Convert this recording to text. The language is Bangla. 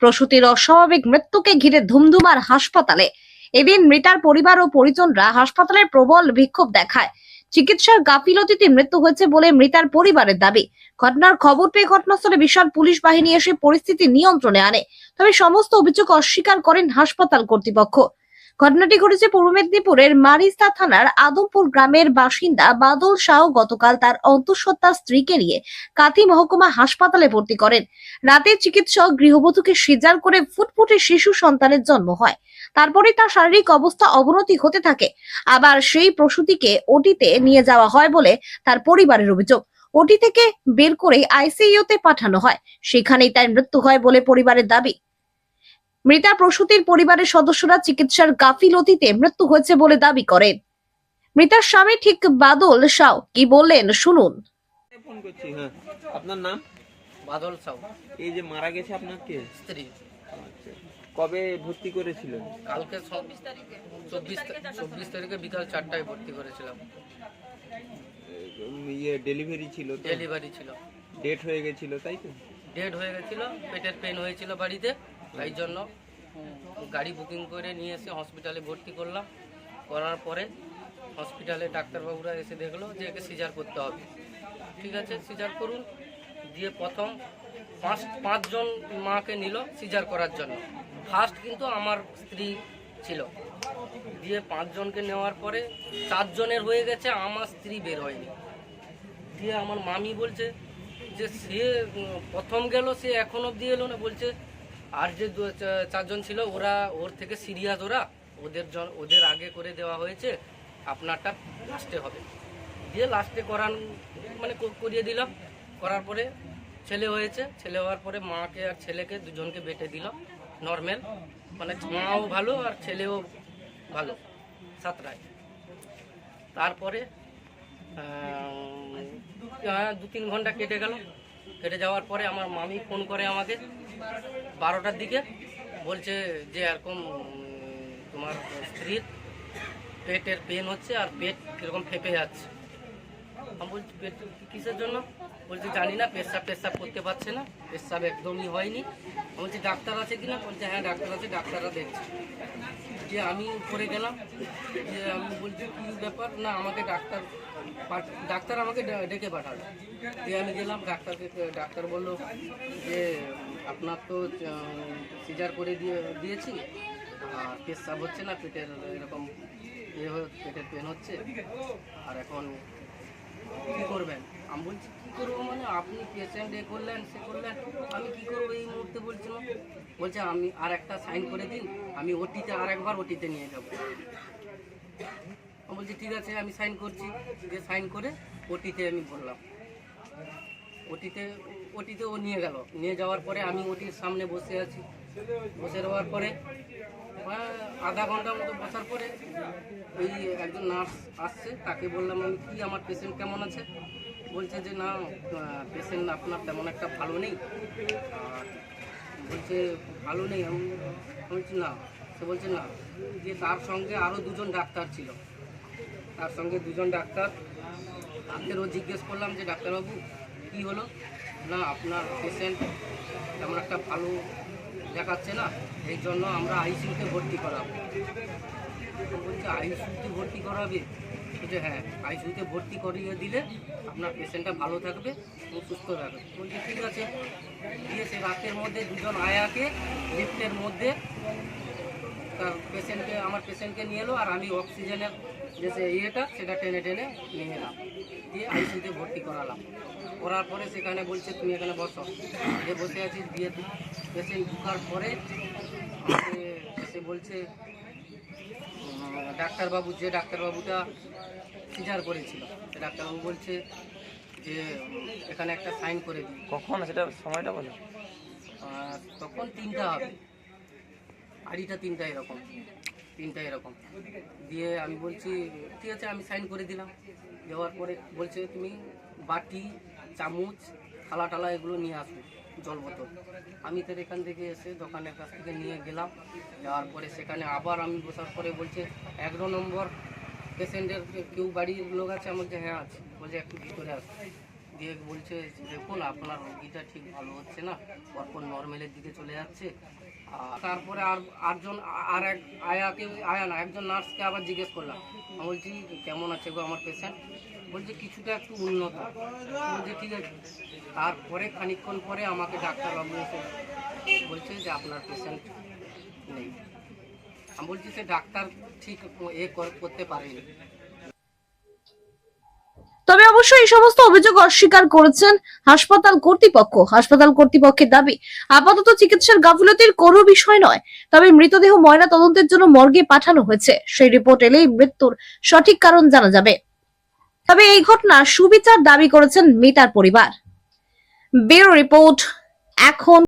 প্রসূতির অস্বাভাবিক মৃত্যুকে ঘিরে ধুমধুমার হাসপাতালে। এদিন মৃতার পরিবার ও পরিজনরা হাসপাতালের প্রবল বিক্ষোভ দেখায়। চিকিৎসার গাফিলতিতে মৃত্যু হয়েছে বলে মৃতার পরিবারের দাবি। ঘটনার খবর পেয়ে ঘটনাস্থলে বিশাল পুলিশ বাহিনী এসে পরিস্থিতি নিয়ন্ত্রণে আনে। তবে সমস্ত অভিযোগ অস্বীকার করেন হাসপাতাল কর্তৃপক্ষ। ঘটনাটি ঘটেছে পূর্ব মেদিনীপুরের মারিস্তা থানার আদমপুর গ্রামের বাসিন্দা বাদল শাহ গতকাল তার অন্তঃসত্ত্বা স্ত্রীকে নিয়ে কাথি মহকুমা হাসপাতালে ভর্তি করেন। রাতে চিকিৎসক গৃহবধূকে সিজার করে ফুটফুটে শিশু সন্তানের জন্ম হয়। তারপরে তার শারীরিক অবস্থা অবনতি হতে থাকে। আবার সেই প্রসূতিকে ওটিতে নিয়ে যাওয়া হয় বলে তার পরিবারের অভিযোগ। ওটি থেকে বের করে আইসিইউতে পাঠানো হয়। সেখানেই তার মৃত্যু হয় বলে পরিবারের দাবি। মৃতা প্রসূতির পরিবারের সদস্যরা চিকিৎসার গাফিলতিতে মৃত্যু হয়েছে বলে দাবি করেন। মৃতার স্বামী ঠিক বাদল সাউ। কি বললেন শুনুন। ফোন করছি? হ্যাঁ। আপনার নাম? বাদল সাউ। এই যে মারা গেছে আপনার কে? স্ত্রী। আচ্ছা। কবে ভর্তি করেছিলেন? কালকে চব্বিশ চব্বিশ তারিখে বিকাল চারটায় ভর্তি করেছিলাম। ইয়ে ডেলিভারি ছিল ডেলিভারি ছিল। ডেট হয়ে গেছিল তাই তো? ডেড হয়ে গেছিল পেটের পেন হয়েছিল বাড়িতে। তাই জন্য গাড়ি বুকিং করে নিয়ে এসে হসপিটালে ভর্তি করলাম। করার পরে হসপিটালে ডাক্তারবাবুরা এসে দেখল যে একে সিজার করতে হবে। ঠিক আছে, সিজার করুন। দিয়ে প্রথম পাঁচ, পাঁচজন মাকে নিল সিজার করার জন্য। ফার্স্ট কিন্তু আমার স্ত্রী ছিল। দিয়ে পাঁচজনকে নেওয়ার পরে চারজনের হয়ে গেছে, আমার স্ত্রী বের হয়নি। দিয়ে আমার মামি বলছে যে সে প্রথম গেল, সে এখন অবধি এলো না। বলছে আর যে চারজন ছিল, ওরা ওর থেকে সিরিয়াস ওরা। ওদের ওদের আগে করে দেওয়া হয়েছে। আপনারটা লাস্টে হবে। দিয়ে লাস্টে করান মানে করিয়ে দিলাম। করার পরে ছেলে হয়েছে। ছেলে হওয়ার পরে মাকে আর ছেলেকে দুজনকে বেটে দিল নর্মাল মানে মাও ভালো আর ছেলেও ভালো। সাতটায়। তারপরে দু তিন ঘণ্টা কেটে গেল। কেটে যাওয়ার পরে আমার মামি ফোন করে আমাকে। বারোটার দিকে বলছে যে এরকম তোমার স্ত্রীর পেটের পেন হচ্ছে আর পেট কীরকম ফেঁপে যাচ্ছে। আমি বলছি কিসের জন্য? বলছি, জানি না, পেশাব পেশাব করতে পারছে না, পেশাব একদমই হয়নি। আমি বলছি, ডাক্তার আছে কিনা? বলছে হ্যাঁ ডাক্তার আছে, ডাক্তাররা দেখছে। যে আমি উপরে গেলাম, যে আমি বলছি, কী ব্যাপার? না, আমাকে ডাক্তার ডাক্তার আমাকে ডেকে পাঠালো। দিয়ে আমি গেলাম, ডাক্তারকে, ডাক্তার বলল যে, আপনার তো সিজার করে দিয়ে, দিয়েছি, আর পেশাব হচ্ছে না, পেটের এরকম ইয়ে পেটের পেন হচ্ছে, আর এখন কি করবেন? আমি বলছি, কি করব মানে? আপনি পেশেন্ট এ করলেন, সে করলেন। আমি কি করব এই মুহূর্তে? বলছিলাম বলছে, আমি আর একটা সাইন করে দিন, আমি ওটিতে আর একবার ওটিতে নিয়ে যাব। আমি বলছি, ঠিক আছে, আমি সাইন করছি। যে সাইন করে ওটিতে আমি বললাম। ওটিতে ওটিতে ও নিয়ে গেল। নিয়ে যাওয়ার পরে আমি ওটির সামনে বসে আছি। বসে রওয়ার পরে আধা ঘণ্টা মতো বসার পরে ওই একজন নার্স আসছে। তাকে বললাম, আমি কি, আমার পেশেন্ট কেমন আছে? বলছে যে, না পেশেন্ট আপনার তেমন একটা ভালো নেই। বলছে, ভালো নেই? আমি বলছি, না। সে বলছে, না। যে তার সঙ্গে আরও দুজন ডাক্তার ছিল। তার সঙ্গে দুজন ডাক্তার। তাদেরও জিজ্ঞেস করলাম যে, ডাক্তারবাবু, কী হলো? না আপনার পেশেন্ট তেমন একটা ভালো দেখাচ্ছে না, এই জন্য আমরা আইসিউতে ভর্তি করাবো। বলছে আইসিউতে ভর্তি করাবে? বলছে হ্যাঁ আইসিউতে ভর্তি করিয়ে দিলে আপনার পেশেন্টটা ভালো থাকবে ও সুস্থ থাকবে। বলছে, ঠিক আছে। দিয়ে সে রাতের মধ্যে দুজন আয়াকে লিফটের মধ্যে তার পেশেন্টকে আমার পেশেন্টকে নিয়ে এলো আর আমি অক্সিজেনের যে সে ইয়েটা সেটা টেনে টেনে নিয়ে এলাম। দিয়ে আইসিউতে ভর্তি করালাম। করার পরে সেখানে বলছে তুমি এখানে বসো। যে বসে আছি দিয়ে পেশেন্ট ঢুকার পরে সে বলছে ডাক্তারবাবু যে ডাক্তারবাবুটা সিজার করেছিল সে ডাক্তারবাবু বলছে যে এখানে একটা সাইন করে দিই কখন? সেটা সময়টা বলো। আর তখন তিনটা হবে। আড়িটা তিনটা এরকম। তিনটা এরকম। দিয়ে আমি বলছি, ঠিক আছে, আমি সাইন করে দিলাম। দেওয়ার পরে বলছে, তুমি বাটি, চামচ থালা টালা এগুলো নিয়ে আসবে জল বোতল। আমি তো এখান থেকে এসে দোকানের কাছ থেকে নিয়ে গেলাম। যাওয়ার পরে সেখানে আবার আমি বসার পরে বলছে, এগারো নম্বর পেশেন্টের কেউ বাড়ির লোক আছে? আমার যে হ্যাঁ আছে। বলছে, একটু ভিতরে আসো। দিয়ে বলছে, দেখুন, আপনার রোগীটা ঠিক ভালো হচ্ছে না, পরপর নর্মালের দিকে চলে যাচ্ছে। তারপরে আর আটজন, আর এক আয়াকে, আয়া না, একজন নার্সকে আবার জিজ্ঞেস করলাম। আমি বলছি, কেমন আছে গো আমার পেশেন্ট বলছে, কিছুটা একটু উন্নত। বলছে, ঠিক আছে। তারপরে খানিকক্ষণ পরে আমাকে ডাক্তারবাবু এসে বলছে যে, আপনার পেশেন্ট নেই। আমি বলছি, সে ডাক্তার ঠিক এ করতে পারেনি। তবে অবশ্য এই সমস্ত অভিযোগ অস্বীকার করেছেন হাসপাতাল কর্তৃপক্ষ। হাসপাতাল কর্তৃপক্ষের দাবি, আপাতত চিকিৎসার গাফিলতির কোনো বিষয় নয়, তবে মৃতদেহ ময়না তদন্তের জন্য মর্গে পাঠানো হয়েছে। সেই রিপোর্ট এলেই মৃত্যুর সঠিক কারণ জানা যাবে। তবে এই ঘটনা সুবিচার দাবি করেছেন মিতার পরিবার। ব্যুরো রিপোর্ট, এখন